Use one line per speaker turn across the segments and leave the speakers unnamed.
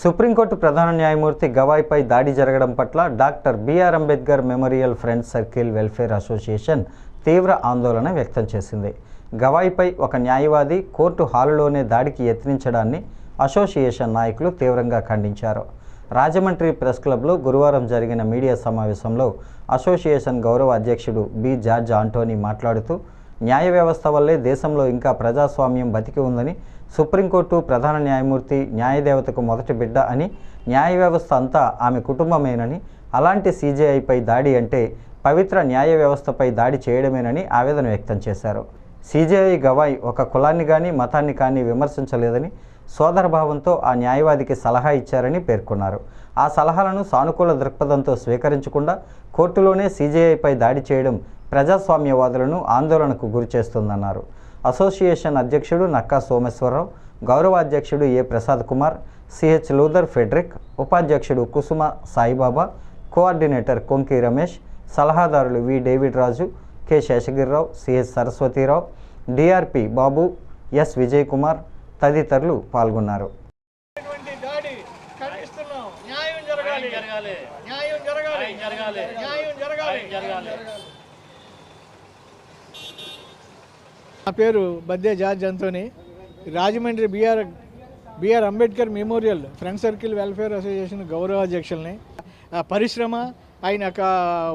Supreme court ప్రధాన న్యాయమూర్తి గవాయ్పై దాడి జరగడం పట్ల doctor BR Ambedkar memorial friends circle welfare association తీవ్ర ఆందోళన వ్యక్తం చేసింది. గవాయ్పై ఒక న్యాయవాది కోర్టు హాలులోనే దాడికి యత్నించడాన్ని అసోసియేషన్ నాయకులు తీవ్రంగా ఖండించారు. రాజమండ్రి ప్రెస్ క్లబ్లో గురువారం జరిగిన మీడియా సమావేశంలో అసోసియేషన్ గౌరవ అధ్యక్షుడు బి. జార్జ్ ఆంటోనీ మాట్లాడుతూ న్యాయ వ్యవస్థ వల్లే దేశంలో ఇంకా ప్రజాస్వామ్యం బతికి ఉందని సుప్రీంకోర్టు ప్రధాన న్యాయమూర్తి న్యాయదేవతకు మొదటి బిడ్డ అని న్యాయ వ్యవస్థ అంతా ఆమె కుటుంబమేనని అలాంటి సీజేఐపై దాడి అంటే పవిత్ర న్యాయ వ్యవస్థపై దాడి చేయడమేనని ఆవేదన వ్యక్తం చేశారు. సీజేఐ గవాయ్ ఒక కులాన్ని కానీ మతాన్ని కానీ విమర్శించలేదని సోదరభావంతో ఆ న్యాయవాదికి సలహా ఇచ్చారని పేర్కొన్నారు. ఆ సలహాలను సానుకూల దృక్పథంతో స్వీకరించకుండా కోర్టులోనే సీజేఐపై దాడి చేయడం ప్రజాస్వామ్యవాదులను ఆందోళనకు గురిచేస్తుందన్నారు అసోసియేషన్ అధ్యక్షుడు నక్కా సోమేశ్వరరావు గౌరవ అధ్యక్షుడు A Prasad Kumar CH Luther Fredrick ఉపాధ్యక్షుడు కుసుమ సాయిబాబా కోఆర్డినేటర్ కొంకి రమేష్ సలహాదారులు V David Raju K Seshagirirao CH Saraswathirao DRP Babu S Vijay Kumar తదితరులు పాల్గొన్నారు.
ఇటువంటి దాడి ఖండిస్తున్నాం. న్యాయం జరగాలి.
జరగాలి.
న్యాయం జరగాలి.
జరగాలి.
న్యాయం జరగాలి.
జరగాలి.
నా పేరు Badde George Anthony. Rajahmundry BR BR Ambedkar memorial friend circle welfare association గౌరవ అధ్యక్షుల్ని. ఆ పరిశ్రమ ఆయన యొక్క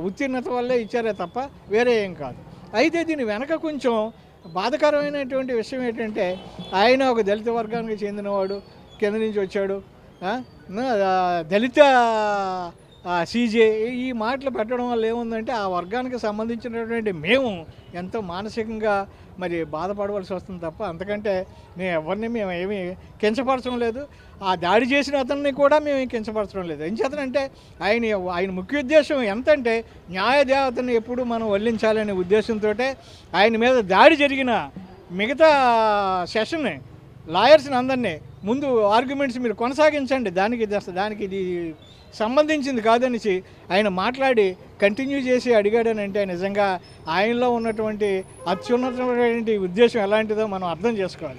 ఉత్తీర్ణత వల్లే ఇచ్చారే తప్ప వేరే ఏం కాదు. అయితే దీని వెనక కొంచెం బాధకరమైనటువంటి విషయం ఏంటంటే ఆయన ఒక దళిత వర్గానికి చెందినవాడు కింద నుంచి వచ్చాడు దళిత సీజే ఈ మాటలు పెట్టడం వల్ల ఏముందంటే ఆ వర్గానికి సంబంధించినటువంటి మేము ఎంతో మానసికంగా మరి బాధపడవలసి వస్తుంది తప్ప అంతకంటే మేము ఎవరిని మేము ఏమీ కించపరచడం లేదు. ఆ దాడి చేసిన అతన్ని కూడా మేము కించపరచడం లేదు. ఎంచేతనంటే ఆయన ఆయన ముఖ్య ఉద్దేశం ఎంతంటే న్యాయదేవతని ఎప్పుడు మనం వల్లించాలనే ఉద్దేశంతో ఆయన మీద దాడి జరిగిన మిగతా సెషన్ లాయర్స్ని అందరినీ ముందు ఆర్గ్యుమెంట్స్ మీరు కొనసాగించండి. దానికి దానికి ఇది సంబంధించింది కాదనిసి ఆయన మాట్లాడి కంటిన్యూ చేసి అడిగాడనంటే నిజంగా ఆయనలో ఉన్నటువంటి అత్యున్నతమైనటువంటి ఉద్దేశం ఎలాంటిదో మనం అర్థం చేసుకోవాలి.